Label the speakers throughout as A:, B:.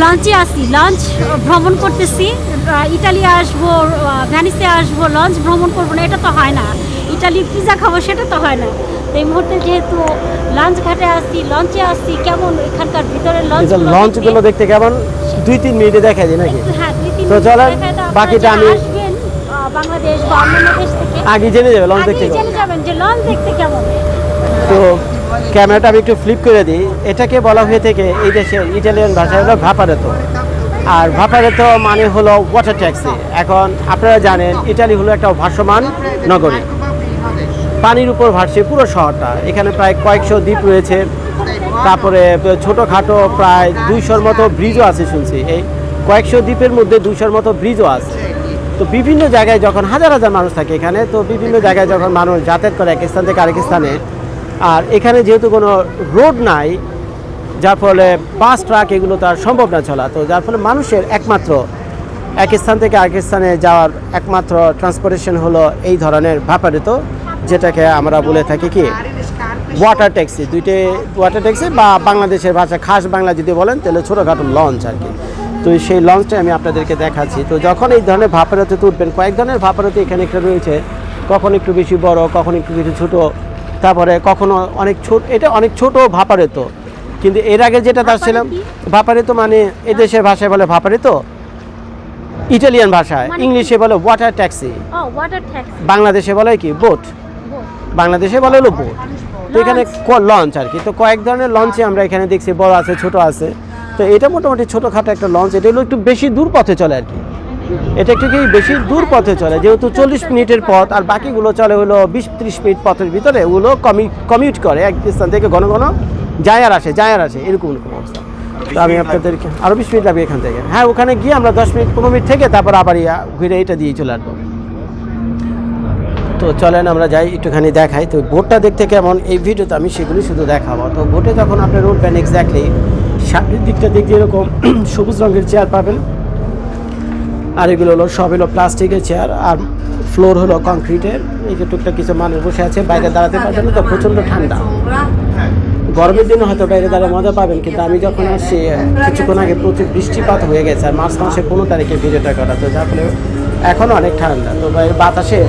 A: লঞ্চে আসি লঞ্চ ভ্রমণ করতেছি। ইটালি আসব ভ্যানিসে আসব লঞ্চ ভ্রমণ করব না এটা তো হয় না। ইটালির পিজা খাব সেটা তো হয় না। এই মুহূর্তে যেহেতু লঞ্চ ঘাটে আসছি লঞ্চে আসছি কেমন এখানকার ভিতরে লঞ্চ
B: লঞ্চগুলো দেখতে? কেমন? দুই তিন মিনিটে দেখা যায় নাকি?
A: হ্যাঁ
B: তো চলেন, বাকিটা আমি-
A: বাংলাদেশ বা অন্যান্য দেশ থেকে
B: আগে জেনে যাবে লঞ্চ দেখতে।
A: জেনে যাবেন যে লঞ্চ দেখতে কেমন।
B: তো ক্যামেরাটা আমি একটু ফ্লিপ করে দিই। এটাকে বলা হয়ে থেকে এই দেশের ইটালিয়ান ভাষায় হলো ভাপারেতো। আর ভাপারেতো মানে হলো ওয়াটার ট্যাক্সি এখন আপনারা জানেন ইটালি হলো একটা ভাসমান নগরী। পানির উপর ভাসছে পুরো শহরটা। এখানে প্রায় কয়েকশো দ্বীপ রয়েছে। তারপরে ছোটোখাটো প্রায় দুইশোর মতো ব্রিজও আছে শুনছি। এই কয়েকশো দ্বীপের মধ্যে দুইশোর মতো ব্রিজও আছে। তো বিভিন্ন জায়গায় যখন হাজার হাজার মানুষ থাকে এখানে, তো বিভিন্ন জায়গায় যখন মানুষ যাতায়াত করে এক স্থান থেকে আরেক স্থানে আর এখানে যেহেতু কোনো রোড নাই, যার ফলে বাস, ট্রাক এগুলো তার সম্ভব না চলা। তো যার ফলে মানুষের একমাত্র, এক স্থান থেকে আরেক স্থানে যাওয়ার একমাত্র ট্রান্সপোর্টেশন হলো এই ধরনের ভাপারিত যেটাকে আমরা বলে থাকি কি ওয়াটার ট্যাক্সি দুইটে ওয়াটার ট্যাক্সি বা বাংলাদেশের ভাষা খাস বাংলা যদি বলেন, তাহলে ছোটোখাটো লঞ্চ আর কি। তো সেই লঞ্চটা আমি আপনাদেরকে দেখাচ্ছি। তো যখন এই ধরনের ভাপারতে তুলবেন, কয়েক ধরনের ভাপারতে এখানে একটা রয়েছে, কখন একটু বেশি বড়, কখন একটু বেশি ছোট তারপরে কখনো অনেক ছোট এটা অনেক ছোট ভাপারেত। কিন্তু এর আগে যেটা তার ছিলাম ভাপারেত মানে এদেশের ভাষায় বলে ভাপারেত ইটালিয়ান ভাষায়
A: মানে-
B: ইংলিশে বলে ওয়াটার ট্যাক্সি
A: ওয়াটার ট্যাক্সি
B: বাংলাদেশে বলে কি? বোট বাংলাদেশে বলে হলো বোট তো এখানে লঞ্চ আর কি। তো কয়েক ধরনের লঞ্চে আমরা এখানে দেখছি বড় আছে ছোট আছে। তো এটা মোটামুটি ছোটোখাটো একটা লঞ্চ এটা হলো একটু বেশি দূর পথে চলে আর কি। এটা একটু কি বেশি দূর পথে চলে যেহেতু চল্লিশ মিনিটের পথ আর বাকিগুলো চলে হলো বিশ ত্রিশ মিনিট পথের ভিতরে ওগুলো কমি কমিউট করে এক স্থান থেকে ঘন ঘন যায় আর আসে যায় আর আসে এরকম এরকম অবস্থা। তো আমি আপনাদেরকে আরও বিশ মিনিট লাগবে এখান থেকে। হ্যাঁ ওখানে গিয়ে আমরা দশ মিনিট পনেরো মিনিট থেকে তারপর আবার ইয়া ঘুরে এটা দিয়ে চলে আসব। তো চলেন আমরা যাই একটুখানি দেখাই। তো বোটটা দেখতে কেমন এই ভিডিওতে আমি সেগুলি শুধু দেখাবো। তো বোটে যখন আপনি উঠবেন এক্স্যাক্টলি সামনের দিকটা দেখতে এরকম সবুজ রঙের চেয়ার পাবেন। আর এগুলো হলো, সব হলো প্লাস্টিকের চেয়ার আর ফ্লোর হলো কংক্রিটের। এই যে টুকটাক কিছু মানুষ বসে আছে, বাইরে দাঁড়াতে পারবেন না তো প্রচণ্ড ঠান্ডা। গরমের দিনে হয়তো বাইরে দাঁড়িয়ে মজা পাবেন, কিন্তু আমি যখন আসছি, কিছুক্ষণ আগে প্রচুর বৃষ্টিপাত হয়ে গেছে আর মার্চ মাসে পনেরো তারিখে ভিডিওটা করা, তো যার ফলে এখনও অনেক ঠান্ডা, তো বাইরে বাতাসে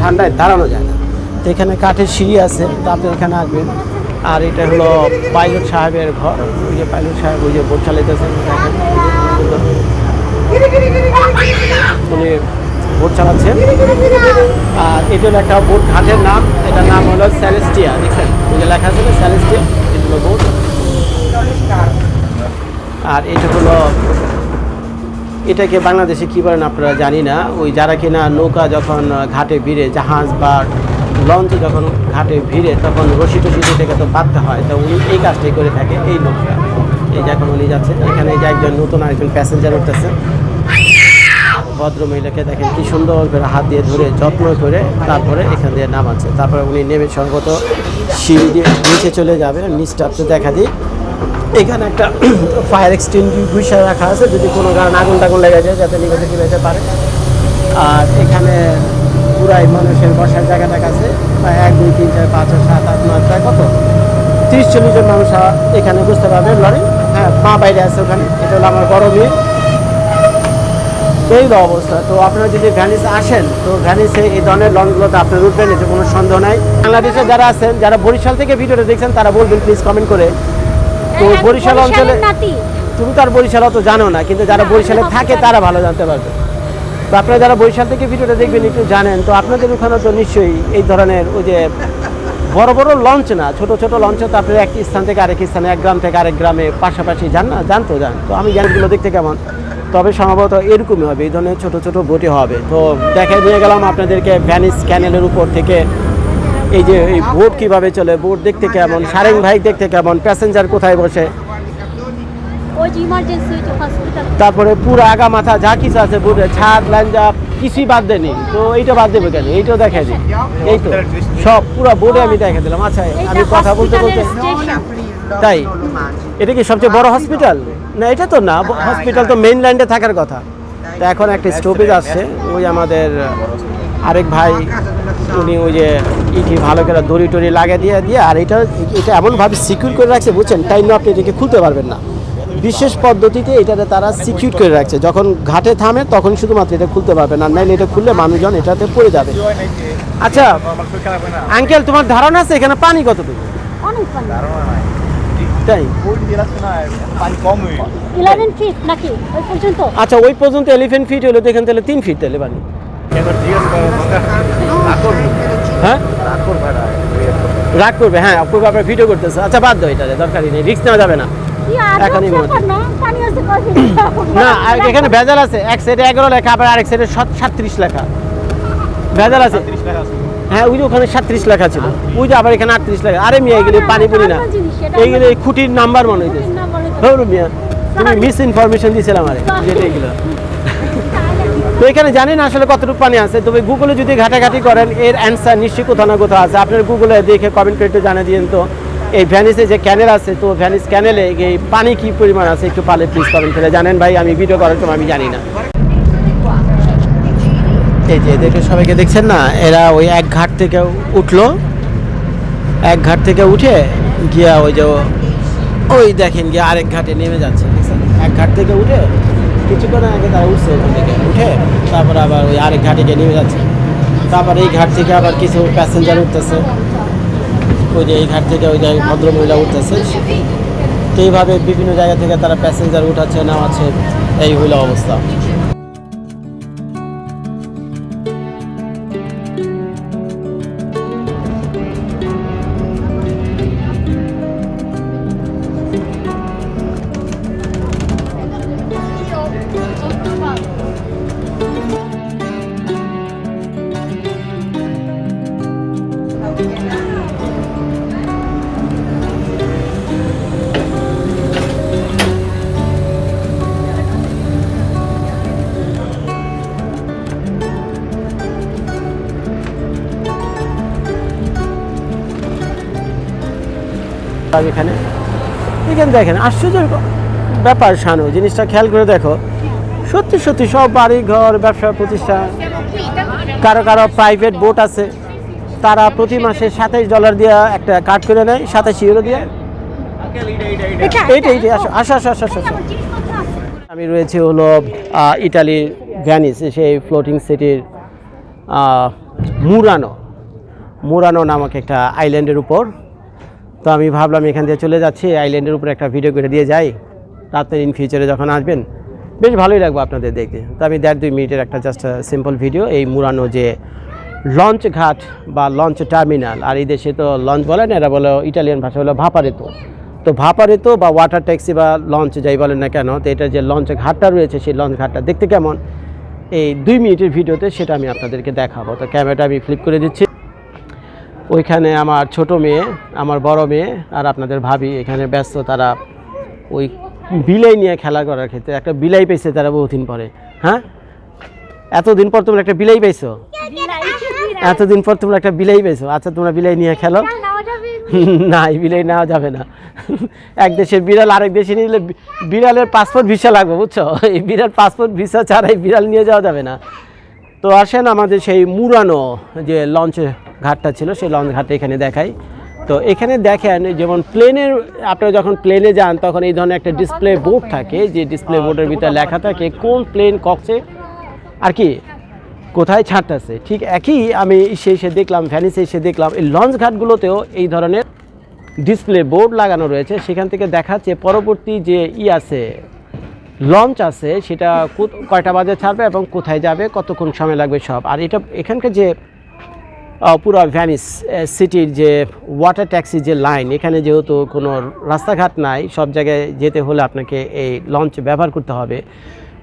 B: ঠান্ডায় দাঁড়ানো যায় না। তো এখানে কাঠের সিঁড়ি আছে, তো আপনি এখানে আসবেন। আর এটা হলো পাইলট সাহেবের ঘর, ওই যে পাইলট সাহেব ওই যে বোট চালাইতেছেন, দেখেন। উনি বোট চালাচ্ছেন। আর এটা হলো একটা বোট ঘাটের নাম, এটার নাম হলো স্যালেস্টিয়া দেখছেন? ওই যে লেখা আছে স্যালেস্টিয়া এটা হলো বোট। আর এটা হলো, এটাকে বাংলাদেশে কী বলেন আপনারা জানি না। ওই যারা কিনা নৌকা যখন ঘাটে ভিড়ে, জাহাজ বা লঞ্চ যখন ঘাটে ভিড়ে, তখন রশি টসি এটাকে তো বাঁধতে হয়। তো উনি এই কাজটাই করে থাকে, এই নৌকা। এই যে এখন উনি যাচ্ছেন, এখানে যে একজন নতুন আরেকজন প্যাসেঞ্জার উঠতেছে। ভদ্র মহিলাকে দেখেন কি সুন্দর করে হাত দিয়ে ধরে, যত্ন করে তারপরে এখান দিয়ে নামাচ্ছে। তারপরে উনি নেমে সর্বত সিঁড়ি দিয়ে নিচে চলে যাবে, নিচটা দেখা দিই। এখানে একটা ফায়ার এক্সটিংগুইশার রাখা আছে, যদি কোনো কারণে আগুন টাগুন লেগে যায়, যাতে থেকে যেতে পারে। আর এখানে পুরাই মানুষের বসার জায়গাটা কাছে প্রায় এক, দুই, তিন, চার, পাঁচ সাত, আট, নয় প্রায় কত? তিরিশ, চল্লিশ জন মানুষ এখানে বুঝতে পারবে লরি হ্যাঁ মা বাইরে আছে ওখানে, এটা হলো আমার বড় মেয়ে। এই অবস্থা। তো আপনারা যদি ভ্যানিসে আসেন তো ভ্যানিসে এই ধরনের লঞ্চগুলোতে আপনার উঠবেন এতে কোনো সন্দেহ নাই। বাংলাদেশে যারা আছেন যারা বরিশাল থেকে ভিডিওটা দেখছেন তারা বলবেন প্লিজ কমেন্ট করে। তো
A: হ্যাঁ,
B: বরিশাল অঞ্চলে তুমি তো আর বরিশাল অত জানো না কিন্তু যারা বরিশালে থাকে তারা ভালো জানতে পারবে। তো আপনারা যারা বরিশাল থেকে ভিডিওটা দেখবেন একটু জানেন তো আপনাদের ওখানে তো নিশ্চয়ই এই ধরনের ওই যে বড় বড় লঞ্চ না ছোট ছোট লঞ্চে তো আপনার এক স্থান থেকে আরেক স্থানে এক গ্রাম থেকে আরেক গ্রামে পাশাপাশি যান না জানতো যান তো আমি জ্ঞানগুলো দেখতে কেমন। তবে সম্ভবত এরকমই হবে এই ধরনের ছোটো ছোটো বোটে হবে। তো দেখাই নিয়ে গেলাম আপনাদেরকে ভ্যানিস ক্যানেলের উপর থেকে এই যে এই বোট কীভাবে চলে বোট দেখতে কেমন সারেং ভাই দেখতে কেমন প্যাসেঞ্জার কোথায় বসে?
A: যে যে
B: তারপরে পুরো আগা মাথা যা কিছু আছে বুড়ে ছাদ লাঞ্জা কিছুই বাদ দেয়নি। তো এইটা বাদ দেবে কেন? এইটাও দেখা দিই এই তো সব পুরো বোর্ডে আমি দেখা দিলাম। আচ্ছা আমি কথা বলতে বলতে তাই? এটা কি সবচেয়ে বড় হসপিটাল না এটা তো না হসপিটাল তো মেইন ল্যান্ডে থাকার কথা। তো এখন একটা স্টপেজ আসছে ওই আমাদের আরেক ভাই উনি ওই যে ইটি ভালো করে দড়ি টড়ি লাগিয়ে দিয়ে দিয়ে আর এটা এটা এমনভাবে সিকিউর করে রাখছে বুঝছেন? তাই না আপনি এটাকে খুলতে পারবেন না। বিশেষ পদ্ধতিতে এটাতে তারা সিকিউর করে রাখছে। যখন ঘাটে থামে তখন শুধুমাত্র এটা খুলতে পারবে না। নাইলে এটা খুললে মানুষজন এটাতে পড়ে যাবে। আচ্ছা আঙ্কেল তোমার ধারণা আছে এখানে পানি কতটুকু
A: অনেক পানি।
B: তাই
A: ফিট নাকি? ওই পর্যন্ত?
B: আচ্ছা ওই পর্যন্ত এলিফেন্ট ফিট হলো তো এখান থেকে তিন ফিট তাহলে পানি হ্যাঁ? রাগ করবে হ্যাঁ অপূর্ব আপনার ভিডিও করতেছে। আচ্ছা বাদ দাও এটা দরকারই নেই রিস্ক নেওয়া যাবে না।
A: আর
B: এখনই
A: না
B: এখানে ভেজাল আছে এক সাইডে এগারো লেখা আবার আরেক সাইডে সাতত্রিশ লেখা। ভেজাল আছে। হ্যাঁ ওই যে ওখানে সাতত্রিশ লেখা ছিল ওই যে আবার এখানে আটত্রিশ লেখা। আরে মিয়া এগুলি পানি পড়ি না। এইগুলো এই খুঁটির নাম্বার মনে হইতেছে। হৌর মিয়া তুমি মিস ইনফরমেশন দিয়েছিলাম আরে যেটা এগুলো। তো এখানে জানেন আসলে কতটুকু পানি আছে তবে গুগলে যদি ঘাটাঘাটি করেন এর অ্যান্সার নিশ্চয়ই কোথাও না কোথাও আছে। আপনার গুগলে দেখে কমেন্ট করে একটু জানিয়ে দিন তো। এই ভ্যানিসে যে ক্যানেল আছে তো ভ্যানিস ক্যানেলে এই পানি কি পরিমাণ আছে একটু পালে প্লিজ কমেন্ট করে জানেন ভাই আমি ভিডিও করার সময় আমি জানি না। এই যে দেখে সবাইকে দেখছেন না, এরা ওই এক ঘাট থেকে উঠল। এক ঘাট থেকে উঠে গিয়া ওই যে ওই দেখেন গিয়ে আরেক ঘাটে নেমে যাচ্ছে? এক ঘাট থেকে উঠে কিছুক্ষণ আগে তারা উঠছে ওখান থেকে। উঠে তারপর আবার ওই আরেক ঘাটে গিয়ে নেমে যাচ্ছে। তারপর এই ঘাট থেকে আবার কিছু প্যাসেঞ্জার উঠতেছে। ওই যে এই ঘাট থেকে ওই যে ভদ্রমহিলা উঠতেছে। তো এইভাবে বিভিন্ন জায়গা থেকে তারা প্যাসেঞ্জার উঠাচ্ছে, নামাচ্ছে, এই হইল অবস্থা। এখানে। এখানে দেখেন আশ্চর্য ব্যাপার শানু জিনিসটা খেয়াল করে দেখো। সত্যি সত্যি সব বাড়ি ঘর ব্যবসা প্রতিষ্ঠান কারও কারও প্রাইভেট বোট আছে। তারা প্রতি মাসে সাতাইশ ডলার দিয়ে একটা কাট করে নেয় সাতাশ ইউরো দিয়ে।
A: এটা
B: এইটা এইটা আসো আসো আসো আসো। আমি রয়েছি হলো ইটালির ভ্যানিস সেই ফ্লোটিং সিটির মুরানো। মুরানো নামক একটা আইল্যান্ডের উপর। তো আমি ভাবলাম এখান দিয়ে চলে যাচ্ছি আইল্যান্ডের উপরে একটা ভিডিও করে দিয়ে যাই। রাতের ইন ফিউচারে যখন আসবেন, বেশ ভালোই লাগবে আপনাদের দেখতে। তো আমি দেড় দুই মিনিটের একটা জাস্ট সিম্পল ভিডিও এই মুরানো যে লঞ্চ ঘাট বা লঞ্চ টার্মিনাল আর এই দেশে তো লঞ্চ বলে না, এরা বলে ইটালিয়ান ভাষা হলো ভাপারেতো। তো ভাপারেতো বা ওয়াটার ট্যাক্সি বা লঞ্চ যাই বলেন না কেন, তো এটা যে লঞ্চ ঘাটটা রয়েছে, সেই লঞ্চ ঘাটটা দেখতে কেমন? এই দুই মিনিটের ভিডিওতে সেটা আমি আপনাদেরকে দেখাবো। তো ক্যামেরাটা আমি ফ্লিপ করে দিচ্ছি। ওইখানে আমার ছোট মেয়ে, আমার বড় মেয়ে আর আপনাদের ভাবি, এখানে ব্যস্ত, তারা ওই বিলাই নিয়ে খেলা করার ক্ষেত্রে, একটা বিলাই পেয়েছে তারা বহুদিন পরে। হ্যাঁ? এতদিন পর তোমরা একটা বিলাই পেয়েছ এতদিন পর তোমরা একটা বিলাই পেয়েছ আচ্ছা তোমরা বিলাই নিয়ে খেলো। না, এই বিলাই নেওয়া যাবে না। এক দেশের বিড়াল আরেক দেশে নিলে বি- বিড়ালের পাসপোর্ট ভিসা লাগবে, বুঝছ? এই বিড়াল পাসপোর্ট ভিসা ছাড়াই বিড়াল নিয়ে যাওয়া যাবে না। তো আসেন আমাদের সেই মুরানো যে লঞ্চ ঘাটটা ছিল, সেই লঞ্চ ঘাটটা এখানে দেখাই। তো এখানে দেখেন, যেমন প্লেনের আপনারা যখন প্লেনে যান, তখন এই ধরনের একটা ডিসপ্লে বোর্ড থাকে, যে ডিসপ্লে বোর্ডের ভিতরে লেখা থাকে, কোন প্লেন কক্ষে আর কি, কোথায় ছাড়তেছে। ঠিক একই আমি সে এসে দেখলাম ভ্যানিসে এসে দেখলাম, এই লঞ্চ ঘাটগুলোতেও এই ধরনের ডিসপ্লে বোর্ড লাগানো রয়েছে। সেখান থেকে দেখাচ্ছে পরবর্তী যে ই আছে লঞ্চ আছে, সেটা কয়টা বাজে ছাড়বে এবং কোথায় যাবে, কতক্ষণ সময় লাগবে সব। আর এটা এখানকার যে পুরো ভ্যানিস সিটির যে ওয়াটার ট্যাক্সি যে লাইন এখানে যেহেতু কোনো রাস্তাঘাট নাই, সব জায়গায় যেতে হলে আপনাকে এই লঞ্চ ব্যবহার করতে হবে।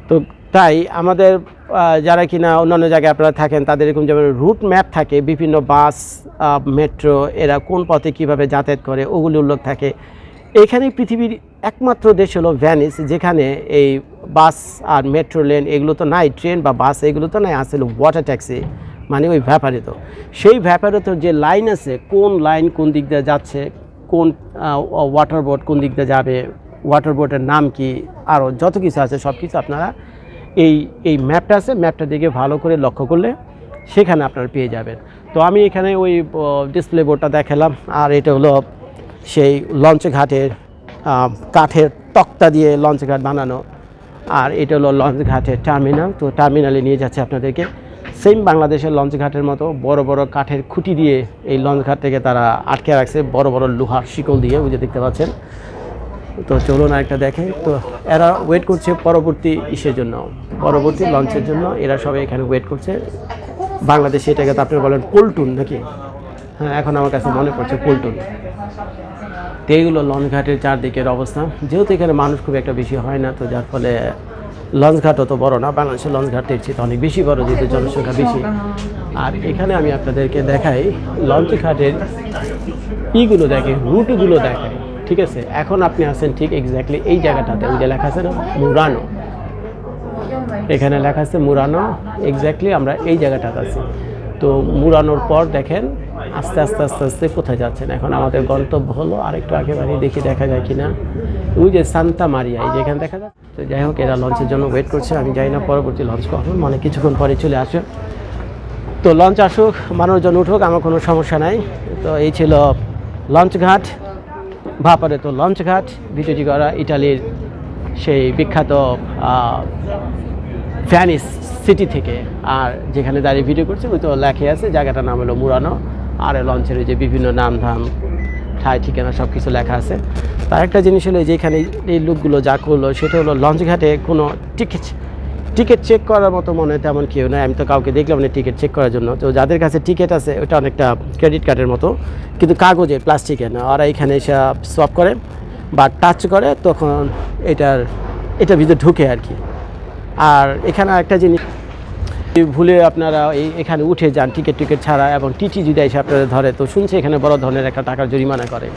B: তো তাই আমাদের যারা কিনা অন্যান্য জায়গায় আপনারা থাকেন, তাদের এরকম যেমন রুট ম্যাপ থাকে, বিভিন্ন বাস মেট্রো এরা কোন পথে কীভাবে যাতায়াত করে, ওগুলি উল্লেখ থাকে। এখানে পৃথিবীর একমাত্র দেশ হলো ভ্যানিস, যেখানে এই বাস আর মেট্রো লেন, এগুলো তো নাই, ট্রেন বা বাস, এগুলো তো নাই, আসলে ওয়াটার ট্যাক্সি মানে ওই ব্যাপারিত সেই ব্যাপারিত যে লাইন আছে, কোন লাইন কোন দিক দিয়ে যাচ্ছে, কোন ওয়াটার বোট কোন দিক দিয়ে যাবে ওয়াটার বোটের নাম কি আরও যত কিছু আছে, সব কিছু আপনারা এই এই ম্যাপটা আছে ম্যাপটা দিকে ভালো করে লক্ষ্য করলে সেখানে আপনারা পেয়ে যাবেন। তো আমি এখানে ওই ডিসপ্লে বোর্ডটা দেখালাম, আর এটা হলো সেই লঞ্চ ঘাটের কাঠের তক্তা দিয়ে লঞ্চ ঘাট বানানো। আর এটা হলো লঞ্চ ঘাটের টার্মিনাল। তো টার্মিনালে নিয়ে যাচ্ছে আপনাদেরকে। সেম বাংলাদেশের লঞ্চ ঘাটের মতো বড় বড় কাঠের খুঁটি দিয়ে এই লঞ্চ ঘাট থেকে তারা আটকে রাখছে বড় বড় লোহার শিকল দিয়ে যে দেখতে পাচ্ছেন। তো চলুন একটা দেখে। তো এরা ওয়েট করছে পরবর্তী ইসের জন্য, পরবর্তী লঞ্চের জন্য। এরা সবাই এখানে ওয়েট করছে। বাংলাদেশে এটাকে তো আপনি বলেন পল্টুন নাকি? হ্যাঁ এখন আমার কাছে মনে পড়ছে পল্টুন তো এইগুলো লঞ্চ ঘাটের চারদিকের অবস্থা। যেহেতু এখানে মানুষ খুব একটা বেশি হয় না, তো যার ফলে লঞ্চ ঘাট অত বড় না, বাংলাদেশের লঞ্চ ঘাটের চেয়ে অনেক বেশি বড়, যেহেতু জনসংখ্যা বেশি। আর এখানে আমি আপনাদেরকে দেখাই, লঞ্চ ঘাটের ইগুলো দেখে রুটগুলো দেখাই ঠিক আছে? এখন আপনি আছেন ঠিক এক্স্যাক্টলি এই জায়গাটাতে, ওই যে লেখা আছে না, মুরানো। এখানে লেখা আছে মুরানো এক্স্যাক্টলি আমরা এই জায়গাটাতে আছি। তো মুরানোর পর দেখেন আস্তে আস্তে আস্তে আস্তে কোথায় যাচ্ছেন? এখন আমাদের গন্তব্য হলো আরেকটু একেবারে দেখি দেখা যায় কিনা। ওই যে সান্তা মারিয়া, এই যেখানে দেখা যায়। তো যাই হোক, এরা লঞ্চের জন্য ওয়েট করছে। আমি জানি না পরবর্তী লঞ্চ কখন মানে কিছুক্ষণ পরে চলে আসবে। তো লঞ্চ আসুক, মানুষজন উঠুক, আমার কোনো সমস্যা নাই। তো এই ছিল লঞ্চ ঘাট। ভাপারে তো লঞ্চ ঘাট। ভিডিওটি করা ইটালির সেই বিখ্যাত ভ্যানিস সিটি থেকে। আর যেখানে দাঁড়িয়ে ভিডিও করছে, ওই তো লেখে আছে, জায়গাটার নাম হলো মুরানো আর লঞ্চের ওই যে বিভিন্ন নাম ধাম, ঠাই, ঠিকানা সব কিছু লেখা আছে। তার একটা জিনিস হলো যেখানে এই লোকগুলো যা করল, সেটা হলো লঞ্চ ঘাটে কোনো টিকিট টিকিট চেক করার মতো মনে হয় তেমন কেউ নয় আমি তো কাউকে দেখলাম না টিকিট চেক করার জন্য। তো যাদের কাছে টিকিট আছে, ওটা অনেকটা ক্রেডিট কার্ডের মতো। কিন্তু কাগজের প্লাস্টিকের না। ওরা এখানে এসে সব করে বা টাচ করে, তখন এটার এটা ভিতরে ঢুকে আর কি। আর এখানে একটা জিনিস, ভুলে আপনারা এই এখানে উঠে যান টিকিট টিকিট ছাড়া, এবং টিটি যদি এসে আপনাদের ধরে, তো শুনছে এখানে বড় ধরনের একটা টাকার জরিমানা করে।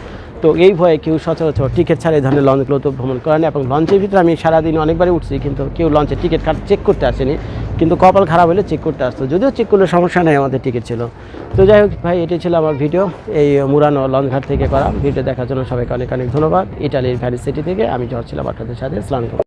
B: তো এই ভয়ে কেউ সচরাচর টিকিট ছাড়া এই ধরনের লঞ্চগুলো তো ভ্রমণ করে না, এবং লঞ্চের ভিতরে আমি সারাদিন অনেকবারই উঠছি, কিন্তু কেউ লঞ্চের টিকিট কার্ড চেক করতে আসেনি, কিন্তু কপাল খারাপ হলে চেক করতে আসতো। যদিও চেক করলে সমস্যা নেই, আমাদের টিকিট ছিল। তো যাই হোক ভাই এটি ছিল আমার ভিডিও এই মুরানো লঞ্চঘাট থেকে করা। ভিডিও দেখার জন্য সবাইকে অনেক অনেক ধন্যবাদ। ইটালির ভ্যালি সিটি থেকে আমি জর্জ ছিলাম আপনাদের সাথে। ইসলাম